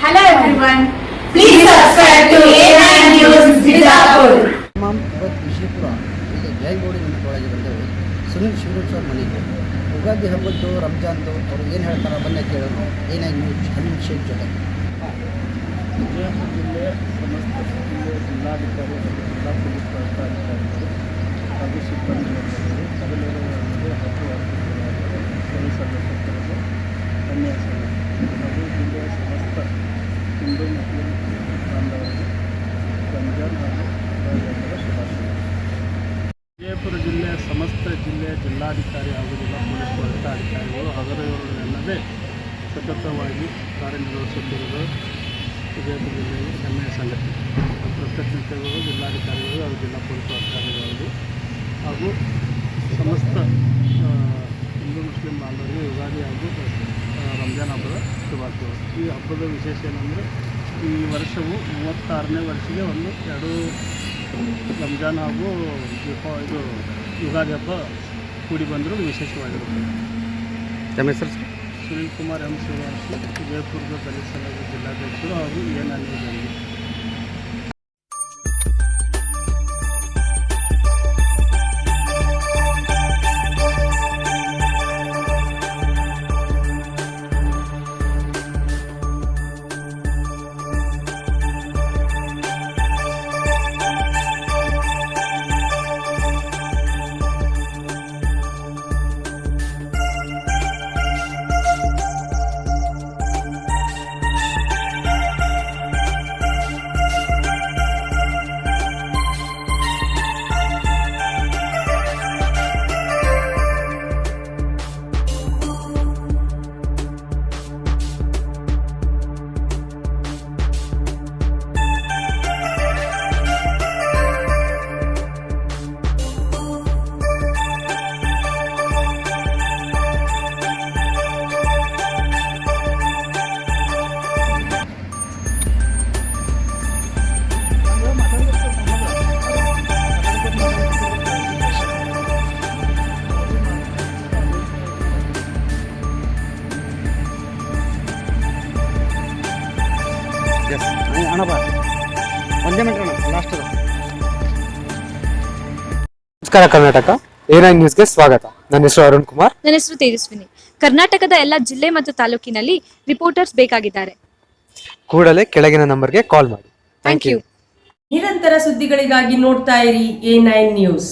everyone. Please subscribe to A9 News Bijapur. ಇಮಾಮ್ ಇವತ್ತು ವಿಜಯಪುರ ಇಲ್ಲಿ ಜೈಗೋಡಿ ನಿಮಿತ್ತೊಳಗೆ ಬಂದೆವು ಸುನಿಲ್ ಶಿವರೂಪ್ ಸರ್ ಮನೆಗೆ ಉಗಾದಿ ಹಬ್ಬದ್ದು ರಂಜಾನ್ದು ಅವ್ರು ಏನು ಹೇಳ್ತಾರೆ ಬನ್ನಿ ಕೇಳೋಣ ಏನಾಗಿ ನ್ಯೂಸ್ ಹಮೀದ್ ಶೇಖ್ ಜೊತೆ ವಿಜಯಪುರ ಜಿಲ್ಲೆ ಸಮಸ್ತ ಜಿಲ್ಲೆ ಜಿಲ್ಲಾಧಿಕಾರಿ ಹಾಗೂ ಜಿಲ್ಲಾ ಪೊಲೀಸ್ ವರಿಷ್ಠಾಧಿಕಾರಿಗಳು ಹಾಗೂ ಸಿಬ್ಬಂದಿ ವರ್ಗಗಳು ಮೊದಲಿರುವವರಿಗೆ ಹಾಗೂ ವರ್ಗದವರಿಗೆ ಪೊಲೀಸ್ ಸದಸ್ಯರಿಗೆ ಕನ್ಯಾಸನ ಹಾಗೂ ಜಿಲ್ಲೆಯ ವಿಜಯಪುರ ಜಿಲ್ಲೆಯ ಸಮಸ್ತ ಜಿಲ್ಲೆಯ ಜಿಲ್ಲಾಧಿಕಾರಿ ಹಾಗೂ ಜಿಲ್ಲಾ ಪೊಲೀಸ್ ವರಿಷ್ಠಾಧಿಕಾರಿಗಳು ಹಗಲಿರುವುದೆಲ್ಲದೆ ಸತತವಾಗಿ ಕಾರ್ಯನಿರ್ವಹಿಸುತ್ತಿರುವುದು ವಿಜಯಪುರ ಜಿಲ್ಲೆಯಲ್ಲಿ ಹೆಮ್ಮೆಯ ಸಂಗತಿ. ಪ್ರತ್ಯಕ್ಷತೆಗಳು ಜಿಲ್ಲಾಧಿಕಾರಿಗಳು ಹಾಗೂ ಜಿಲ್ಲಾ ಪೊಲೀಸ್ ಅಧಿಕಾರಿಗಳು ಹಾಗೂ ಸಮಸ್ತ ಆ, ಹಿಂದೂ ಮುಸ್ಲಿಂ ಬಾಂಧವರಿಗೆ ಯುಗಾದಿ ಹಾಗೂ ಆ, ರಂಜಾನ್ ಹಬ್ಬದ ಶುಭಾಶಯಗಳು ಈ ಹಬ್ಬದ ವಿಶೇಷ ಏನಂದರೆ ಈ ವರ್ಷವು ಮೂವತ್ತಾರನೇ ವರ್ಷಕ್ಕೆ ಒಂದು ಎರಡು ರಂಜಾನ್ ಹಾಗೂ ದೀಪ ಇದು ಯುಗಾದಿ ಹಬ್ಬ ಕೂಡಿ ಬಂದರೂ ವಿಶೇಷವಾಗಿರುತ್ತೆ. ತಮ್ಮ ಹೆಸರು ಸರ್? ಸುನೀಲ್ ಕುಮಾರ್ ಎಂ. ಶ್ರೀನಿವಾಸ್ ವಿಜಯಪುರದ ದಲಿತ ಸಂಘದ ಜಿಲ್ಲಾಧ್ಯಕ್ಷರು ಹಾಗೂ ಎನ್. ಅನಿಲ್ ಎಸ್ ಅಣ್ಣ ಬಾ. ಒಂದೇ ಮಿನಿಟ್ ಅಣ್ಣ ಲಾಸ್ಟ್ ನಮಸ್ಕಾರ ಕರ್ನಾಟಕ. ಎ ನೈನ್ ನ್ಯೂಸ್ಗೆ ಸ್ವಾಗತ. ನನ್ನ ಹೆಸರು ಅರುಣ್ ಕುಮಾರ್. ನನ್ನ ಹೆಸರು ತೇಜಸ್ವಿನಿ. ಕರ್ನಾಟಕದ ಎಲ್ಲ ಜಿಲ್ಲೆ ಮತ್ತು ತಾಲೂಕಿನಲ್ಲಿ ರಿಪೋರ್ಟರ್ಸ್ ಬೇಕಾಗಿದ್ದಾರೆ. ಕೂಡಲೇ ಕೆಳಗಿನ ನಂಬರ್ಗೆ ಕಾಲ್ ಮಾಡಿ. ಥ್ಯಾಂಕ್ ಯು ನಿರಂತರ ಸುದ್ದಿಗಳಿಗಾಗಿ ನೋಡ್ತಾ ಇರಿ ಎ ನೈನ್ ನ್ಯೂಸ್.